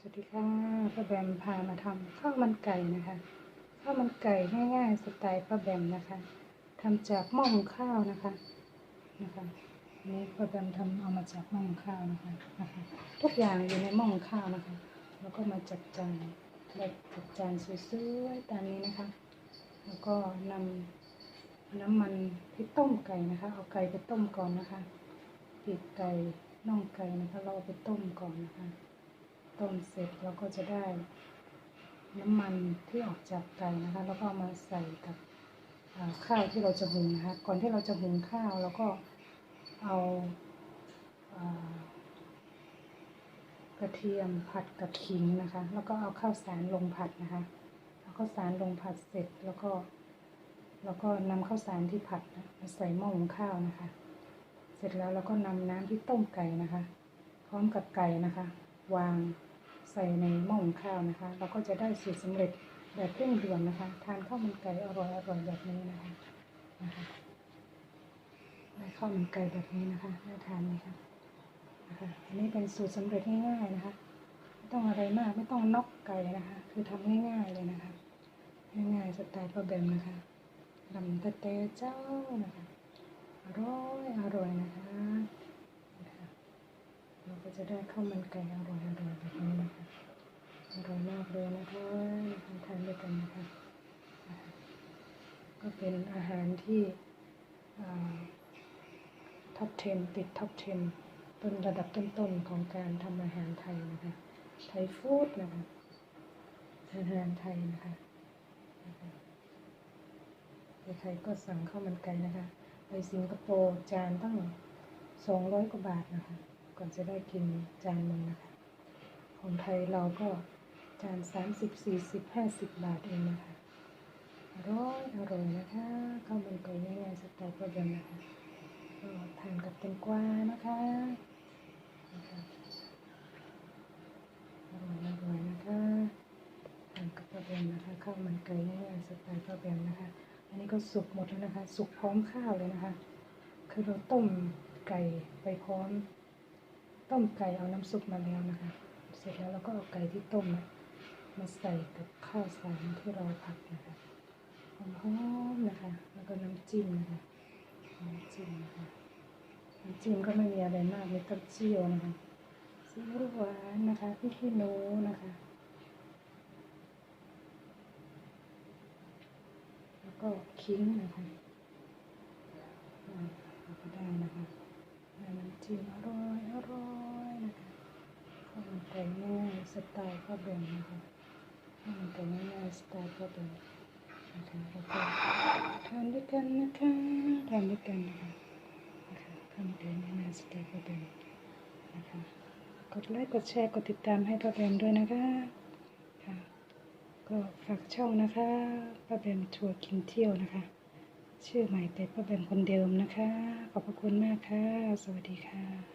สวัสดีค่ะป้าแบมพามาทำข้าวมันไก่นะคะข้าวมันไก่ง่ายๆสไตล์ป้าแบมนะคะทำจากหม้อหุงข้าวนะคะนะคะนี้ป้าแบมทำเอามาจากหม้อหุงข้าวนะคะนะคะ ทุกอย่างอยู่ในหม้อหุงข้าวนะคะ แล้วก็มาจัดจานแบบจัดจานสวยๆตามนี้นะคะ แล้วก็นำน้ำมันที่ต้มไก่นะคะ เอาไก่ไปต้มก่อนนะคะปีกไก่น่องไก่นะคะ เราเอาไปต้มก่อนนะคะ ต้มเสร็จเราก็จะได้น้ำมันที่ออกจากไก่นะคะ แล้วก็มาใส่กับข้าวที่เราจะหุงนะคะ ก่อนที่เราจะหุงข้าวเราก็เอาอากระเทียมผัดกับขิงนะคะ แล้วก็เอาข้าวสารลงผัดนะคะเอาข้าวสารลงผัดเสร็จแล้วก็ แล้วก็นำข้าวสารที่ผัดมาใส่หม้อหุงข้าวนะคะ เสร็จแล้วเราก็นำน้ำที่ต้มไก่นะคะ พร้อมกับไก่นะคะ วาง ใส่ในหม้อหุงข้าวนะคะ เราก็จะได้สูตรสำเร็จแบบเร่งด่วนนะคะ ทานข้าวมันไก่อร่อยอร่อยแบบนี้นะคะนะคะได้ข้าวมันไก่แบบนี้นะคะน่าทานไหมคะนะคะอันนี้เป็นสูตรสำเร็จง่ายๆนะคะไม่ต้องอะไรมากไม่ต้องน็อกไก่นะคะ คือทำง่ายๆเลยนะคะ ง่ายๆสไตล์ป้าแบมนะคะลำตะเตเจ้านะคะอร่อยอร่อยนะคะนะคะเราก็จะได้ข้าวมันไก่อร่อยอร่อยแบบนี้นะคะอร่อยมากเลยนะคะทานทานด้วยกันนะคะนะคะก็ เป็นอาหารที่ท็อป 10 ติดท็อป 10 ต้นระดับต้นๆของการทำอาหารไทยนะคะ ไทยฟู้ดนะคะอาหารไทยนะคะนะคะใครก็สั่งข้าวมันไก่นะคะ ไปสิงคโปร์จานตั้งสองร้อยกว่าบาทนะคะ ก่อนจะได้กินจานหนึ่งนะคะ ของไทยเราก็จานสามสิบสี่สิบห้าสิบบาทเองนะคะ ร่อยอร่อยนะคะข้าวมันไก่ง่ายๆสไตล์พ่อเดิมนะคะก็ทานกับแตงกวานะคะนะคะอร่อยอร่อยนะคะทานกับพ่อเดิมนะคะข้าวมันไก่ง่ายๆสไตล์พ่อเดิมนะคะ อันนี้ก็สุกหมดแล้วนะคะ สุกพร้อมข้าวเลยนะคะ คือเราต้มไก่ไปพร้อม ต้มไก่เอาน้ำซุปมาแล้วนะคะ เสร็จแล้วเราก็เอาไก่ที่ต้มมาใส่กับข้าวสารที่เราผัดนะคะ นะคะแล้วก็น้ำจิ้มนะคะน้ำจิ้มนะคะน้ำจิ้มก็ไม่มีอะไรมากมีเต้าเจี้ยวนะคะซีอิ๊วหวานนะคะพริกขี้หนูนะคะ แล้วก็ขิงนะคะก็ได้นะคะน้ำจิ้มอร่อยอร่อยนะคะข้าวมันไก่ง่ายสไตล์ข้าวแบนนะคะข้าวมันไก่ง่ายสไตล์ข้าวแบน ทานด้วยกันนะคะทานด้วยกันนะคะนะคะข้าวมันไก่ง่าสไตล์ข้าวแบนนะคะกดไลค์กดแชร์กดติดตามให้ป้าแบมด้วยนะคะค่ะก็ฝากช่องนะคะป้าแบมทัวร์กินเที่ยวนะคะ ชื่อใหม่แต่ป้าแบมคนเดิมนะคะ ขอบพระคุณมากค่ะ สวัสดีค่ะ